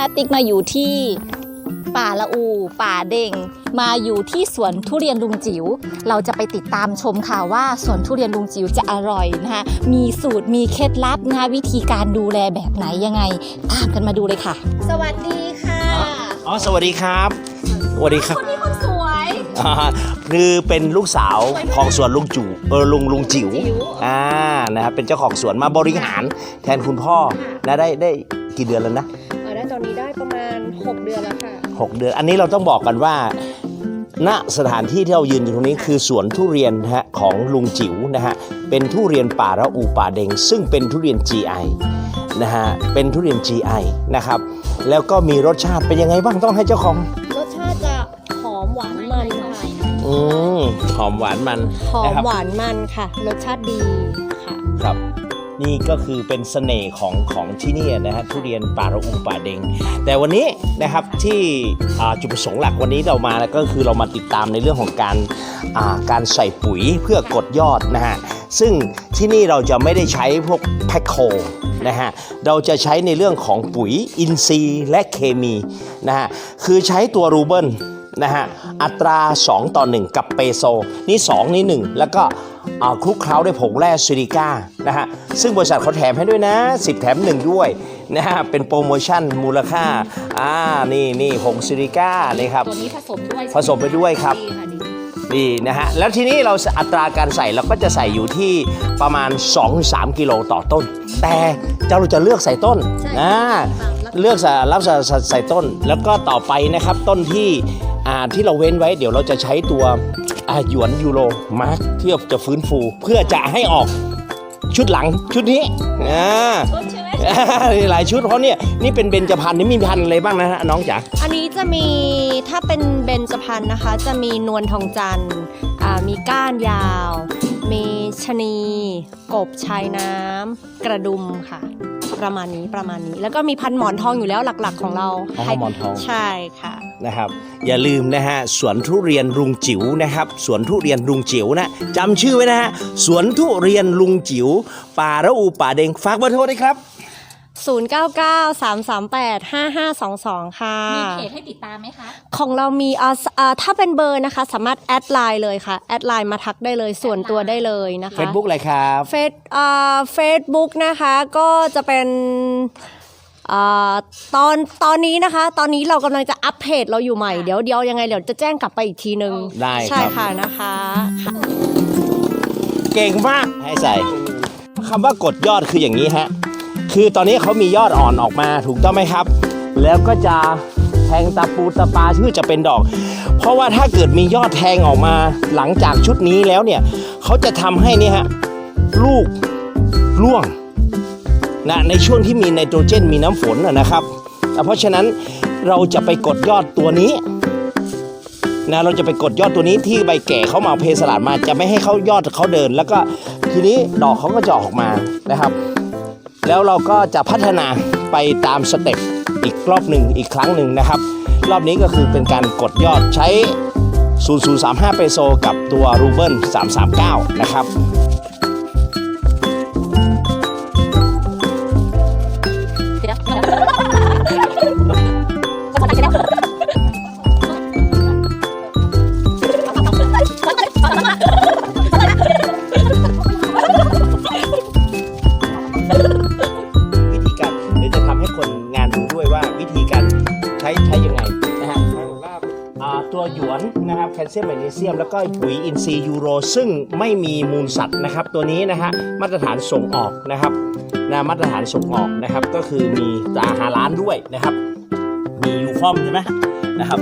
นะคะติ๊กมาอยู่ที่ป่าละอู ป่าเด่ง มาอยู่ที่สวนทุเรียนลุงจิ๋ว เราจะไปติดตามชมค่ะว่าสวนทุเรียนลุงจิ๋วจะอร่อยนะคะมีสูตรมีเคล็ดลับนะคะวิธีการดูแลแบบไหนยังไงตามกันมาดูเลยค่ะ สวัสดีค่ะอ๋อสวัสดีครับสวัสดีครับคนนี้คนสวยอ่าคือเป็นลูกสาวของสวนลุงจู่เออลุงลุงจิ๋วจิ๋วอ่านะครับเป็นเจ้าของสวนมาบริหารแทนคุณพ่อนะได้ได้กี่เดือนแล้วนะ เอ่อได้ตอนนี้ได้ประมาณ 6 เดือนแล้วค่ะหกเดือน อันนี้เราต้องบอกกันว่า ณสถานที่ที่เรายืนอยู่ตรงนี้คือสวนทุเรียนนะฮะของลุงจิ๋วนะฮะ เป็นทุเรียนป่าระอูป่าเดง ซึ่งเป็นทุเรียน GI นะฮะ เป็นทุเรียน GI นะครับ แล้วก็มีรสชาติเป็นยังไงบ้างต้องให้เจ้าของ รสชาติจะหอมหวานมันค่ะอืมหอมหวานมันหอมนะครับหวานมันค่ะ รสชาติดีค่ะ ครับ นี่ก็คือเป็นเสน่ห์ของของที่นี่นะฮะทุเรียนป่าระอูป่าเดง แต่วันนี้นะครับที่จุดประสงค์หลักวันนี้เรามาก็คือเรามาติดตามในเรื่องของการาการใส่ปุ๋ยเพื่อกดยอดนะฮะซึ่งที่นี่เราจะไม่ได้ใช้พวกแพคโคนะฮะเราจะใช้ในเรื่องของปุ๋ยอินทรีย์และเคมีนะฮะคือใช้ตัวรูเบิล นะฮะอัตรา 2 ต่อ 1 กับเปโซ นี่ 2 นี่ 1 แล้วก็อ่าคลุกเคล้าด้วยผงแร่ซิลิก้านะฮะซึ่งบริษัทเขาแถมให้ด้วยนะ 10 แถม 1 ด้วยนะฮะเป็นโปรโมชั่นมูลค่าอ่านี่นี่ผงซิลิก้านี่ครับตัวนี้ผสมด้วยผสมไปด้วยครับดีค่ะดีนี่นะฮะแล้วทีนี้เราอัตราการใส่เราก็จะใส่อยู่ที่ประมาณ 2-3 กิโลต่อต้น แต่เจ้าเราจะเลือกใส่ต้นนะเลือกใส่รับใส่ใส่ใส่ต้นแล้วก็ต่อไปนะครับต้นที่ อ่าที่เราเว้นไว้เดี๋ยวเราจะใช้ตัวอ่าหยวนยูโรมาร์คที่จะฟื้นฟู เพื่อจะให้ออกชุดหลังชุดนี้อ่าต้นใช่ไหมหลายชุดเพราะเนี่ยนี่เป็นเบญจพรรณนี่มีพันธุ์อะไรบ้างนะฮะน้องจ๋าอันนี้จะมีถ้าเป็นเบญจพรรณนะคะ จะมีนวลทองจันทร์อ่ามีก้านยาว มีชะนี กบชายน้ำกระดุมค่ะ ประมาณนี้ประมาณนี้ แล้วก็มีพันหมอนทองอยู่แล้วหลักๆของเราอ๋อให้หมอนทอง ใช่ค่ะ นะครับอย่าลืมนะฮะสวนทุเรียนลุงจิ๋วนะครับสวนทุเรียนลุงจิ๋วนะจำชื่อไว้นะฮะสวนทุเรียนลุงจิ๋วป่าระอูป่าเดงฝากเบอร์โทรด้วยครับ 0993385522 ค่ะ มีเพจให้ติดตามไหมคะ ของเรามีอ่าสอ่าถ้าเป็นเบอร์นะคะ สามารถแอดไลน์เลยค่ะ แอดไลน์มาทักได้เลยส่วนตัวได้เลยนะคะ Facebook อะไรครับ เฟซอ่าเฟซบุ๊กนะคะก็จะเป็นอ่าตอนตอนนี้นะคะ ตอนนี้เรากำลังจะอัปเพจเราอยู่ใหม่ เดี๋ยวเดี๋ยวยังไงเดี๋ยวจะแจ้งกลับไปอีกทีนึง ได้ใช่ครับค่ะนะคะค่ะ เก่งมาก ให้ใส่คำว่ากดยอดคืออย่างนี้ฮะ คือตอนนี้เขามียอดอ่อนออกมาถูกต้องไหมครับ แล้วก็จะแทงตะปูตะปาชื่อจะเป็นดอก เพราะว่าถ้าเกิดมียอดแทงออกมาหลังจากชุดนี้แล้วเนี่ยเขาจะทำให้นี่ฮะลูกร่วงนะในช่วงที่มีไนโตรเจนมีน้ำฝนนะครับ เพราะฉะนั้นเราจะไปกดยอดตัวนี้นะเราจะไปกดยอดตัวนี้ที่ใบแก่เขามาเอาเพสลัดมาจะไม่ให้เขายอดเขาเดิน แล้วก็ทีนี้ดอกเขาก็จะออกมานะครับ แล้วเราก็จะพัฒนาไปตามสเต็ปอีกรอบหนึ่งอีกครั้งหนึ่งนะครับ รอบนี้ก็คือเป็นการกดยอดใช้ 0035 เปโซกับตัวรูเบิล339 นะครับ ให้คนงานดูด้วยว่าวิธีการใช้ใช้ยังไงนะฮะตัวหยวนนะครับแคลเซียมแมกนีเซียม แล้วก็ปุ๋ยอินทรีย์ยูโร ซึ่งไม่มีมูลสัตว์นะครับ ตัวนี้นะฮะมาตรฐานส่งออกนะครับนะมาตรฐานส่งออกนะครับ ก็คือมีตราฮาล้านด้วยนะครับ มียูฟอมใช่ไหมนะครับ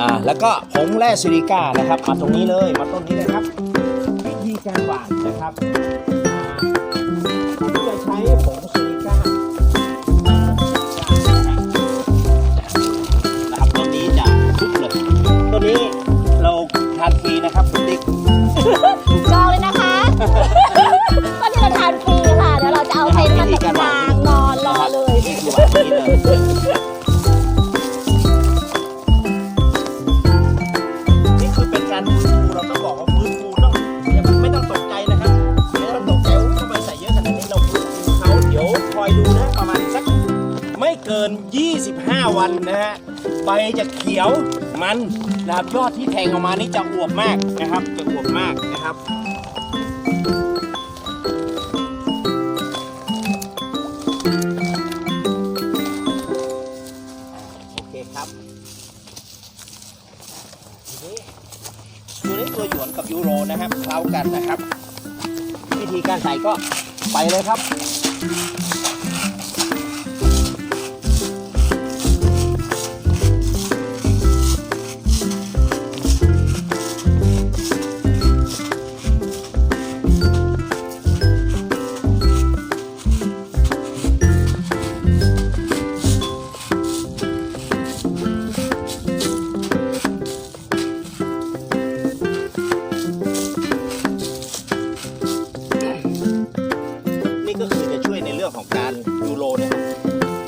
อ่าแล้วก็ผงแร่ซิลิก้านะครับ มาตรงนี้เลยมาต้นนี้เลยครับวิธีการหว่านนะครับ 15วันนะฮะใบจะเขียวมันนะครับยอดที่แทงออกมานี่จะอวบมากนะครับ จะอวบมากนะครับโอเคครับทีนี้ตัวนี้ตัวหยวนกับยูโรนะครับเคล้ากันนะครับ วิธีการใส่ก็ไปเลยครับ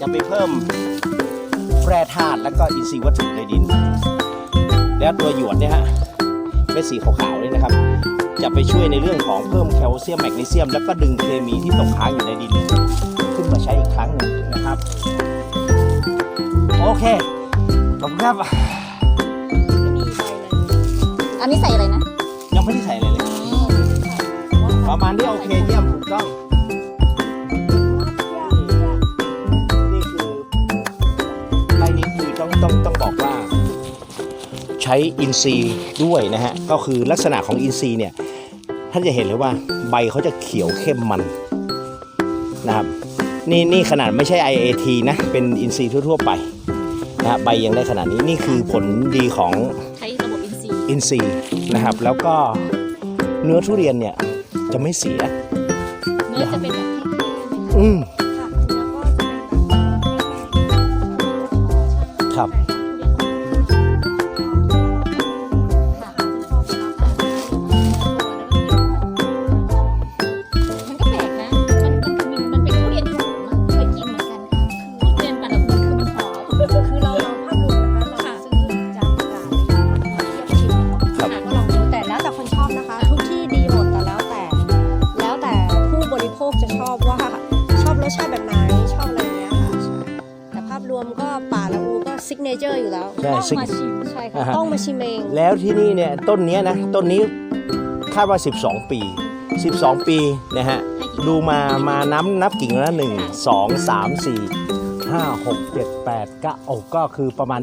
จะไปเพิ่มแร่ธาตุและก็อินทรีย์วัตถุในดิน แล้วตัวหยวนเนี่ยฮะเม็ดสีขาวๆนี่นะครับ จะไปช่วยในเรื่องของเพิ่มแคลเซียมแมกนีเซียม แล้วก็ดึงเคมีที่ตกค้างอยู่ในดิน ขึ้นมาใช้อีกครั้งหนึ่งนะครับ โอเค ขอบคุณครับไม่มีใบเลยอันนี้ใส่อะไรนะ ยังไม่ได้ใส่อะไรเลย ประมาณนี้โอเคเยี่ยมถูกต้อง ช้อินทรีย์ด้วยนะฮะก็คือลักษณะของอินทรีย์เนี่ยท่านจะเห็นเลยว่าใบเขาจะเขียวเข้มมันนะครับนี่นี่ขนาดไม่ใช่ IAT นะเป็นอินทรีย์ทั่ว ๆ ไปนะฮะใบยังได้ขนาดนี้นี่คือผลดีของใช้ระบบอินทรีย์อินทรีย์นะครับ แล้วก็เนื้อทุเรียนเนี่ยจะไม่เสียเนื้อจะเป็นแบบแห้งๆไหมคะอืม อยู่แล้วใช่ต้องซึ่งมาชิมใช่อ่าค่ะฮะ ต้องมาชิมเองแล้วที่นี่เนี่ยต้นเนี้ยนะต้นนี้คาดว่า 12 ปี 12 ปีนะฮะดูมามาน้ำนับกิ่งแล้วหนึ่งสองสามสี่ห้าหกเจ็ดแปดเก้าโอ้ก็คือประมาณ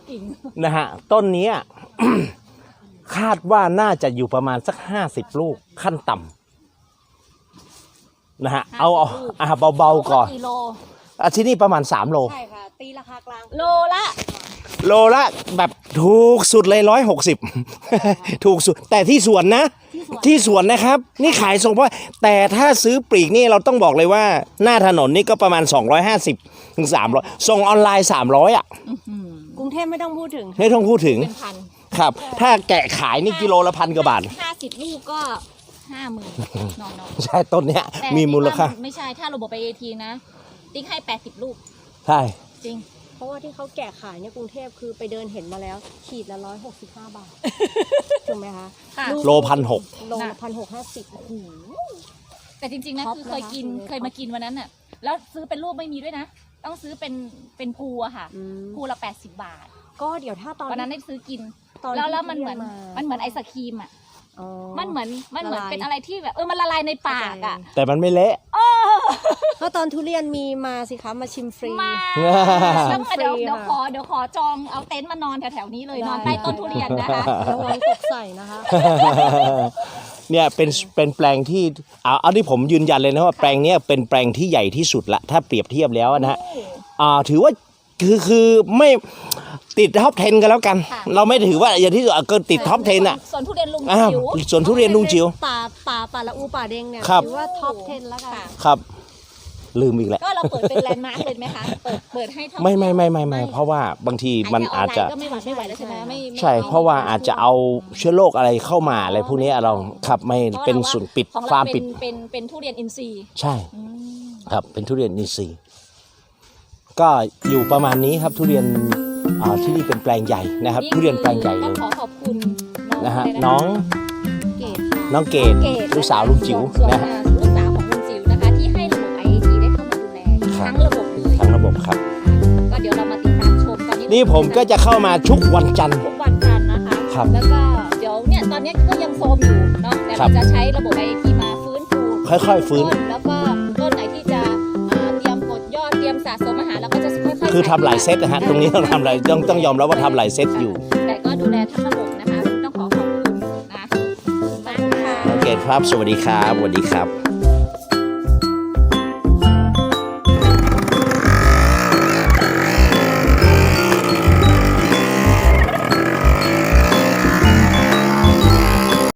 20นะฮะต้นเนี้ย คาดว่าน่าจะอยู่ประมาณสัก 50 ลูกขั้นต่ำนะฮะเอาเอาอะเบาๆก่อนกิโลอะที่นี่ประมาณ 3 โล ใช่ค่ะ ตีราคา กลาง โลละ โลละแบบถูกสุดเลยร้อยหกสิบถูกสุด แต่ที่สวนนะ ที่สวนนะครับ นี่ขายส่งเพราะแต่ถ้าซื้อปลีกนี่เราต้องบอกเลยว่า หน้าถนนนี่ก็ประมาณ 250ถึง300ส่งออนไลน์ 300 อะ กรุงเทพไม่ต้องพูดถึงไม่ต้องพูดถึงเป็นพันครับ ถ้าแกะขายนี่กิโลละพันกว่าบาท ห้าสิบลูกก็ห้าหมื่นนอนๆใช่ต้นเนี้ยแต่มีมูลค่า ไม่ใช่ถ้าระบบไปเอทีนะ ติ๊กให้แปดสิบลูก ใช่ จริงเพ ราะว่าที่เขาแกะขายเนี่ยกรุงเทพคือไปเดินเห็นมาแล้วขีดละร้อยหกสิบห้าบาทถูกไหมคะค่ะลูกโลพันหก โลละพันหกห้าสิบโอ้โห แต่จริงๆนะท็อปคือเคยกินนะคะ เคยมากินวันนั้นน่ะ แล้วซื้อเป็นลูกไม่มีด้วยนะ ต้องซื้อเป็นเป็นภูอะค่ะอืมภูละแปดสิบบาทก็เดี๋ยวถ้าตอนวันนั้นได้ซื้อกิน ตอนแล้วแล้วที่มันเหมือนรียามันเหมือนไอศครีมอะ อ๋อ มันเหมือนมันเหมือนละลาย เป็นอะไรที่แบบเออมันละลายในปากอะแต่มันไม่เละ ก็ตอนทุเรียนมีมาสิคะมาชิมฟรี มาว้าวแล้วเดี๋ยวฟรีเดี๋ยวค่ะขอเดี๋ยวขอจองเอาเต็นท์มานอนแถวๆนี้เลยได้ นอนใต้ต้นทุเรียนนะคะระวังตกใส่นะคะ เนี่ยเป็นเป็นแปลงที่เอาเอาที่ผมยืนยันเลยนะว่าแปลงเนี้ยเป็นแปลงที่ใหญ่ที่สุดละถ้าเปรียบเทียบแล้วนะฮะอ่าถือว่า คือคือไม่ติดท็อป10กันแล้วกัน ค่ะ เราไม่ถือว่าอย่างที่สุดอะเกินติดท็อป10อะ สวนทุเรียนลุงอ้าวจิ๋วสวนทุเรียนลุงจิ๋วป่าป่าป่าละอูป่าเด้งเนี่ยครับ ถือว่าท็อป 10 แล้วกันค่ะครับ ลืมอีกแล้วก็เราเปิดเป็นแลนด์มาร์คเลยไหมคะ เปิดเปิดให้ท่องไม่ไม่ไม่ไม่ไม่เพราะว่าบางทีมันอาจจะขยแค่ออนไลน์ก็ไม่ไหวไม่ไหวแล้วใช่ไหมไม่ไม่ใช่ เพราะว่าอาจจะเอาเชื้อโรคอะไรเข้ามาอะไรพวกนี้เราครับไม่เป็นศูนย์ปิดของฟาเราร์มเป็ปินดเป็นเป็นทุเรียนอินทรีย์ใช่ อืม ครับ เป็นทุเรียนอินทรีย์ ก็อยู่ประมาณนี้ครับทุเรียนอ่าที่นี่เป็นแปลงใหญ่นะครับ ทุเรียนแปลงใหญ่เลต้องยขอขอบคุณนะฮะเลยน้องเกรดน้องเกดเกดลูกสาวลุงจิ๋วส่วนนะฮะลูกสาวของลุงจิ๋วนะคะที่ให้ระบบ IAT ได้เข้ามาดูแลครับทั้งระบบเลยทั้งระบบครับก็เดี๋ยวเรามาติดนี่ผมก็จะเข้ามาทุกวันจันทร์ทุกวันจันทร์นะคะครับแล้วก็เดี๋ยวเนี่ยตอนนี้ก็ยังโซมอยู่เนาะแต่ครัเราบจะใช้ระบบไอทีมาฟื้นฟูค่อย ๆ ฟื้นต้นแล้วก็ สะสมอาหารเราก็จะค่อยๆคือใส่ทำหลายเซตนะฮะตรงนี้ต้องทำหลายต้องต้องยอมรับว่าทำหลายเซตอยู่ แต่ก็ดูแลทั้งระบบนะคะต้องขอขอบคุณนะขอบคุณมากค่ะ โอเคครับ สวัสดีครับสวัสดีครับ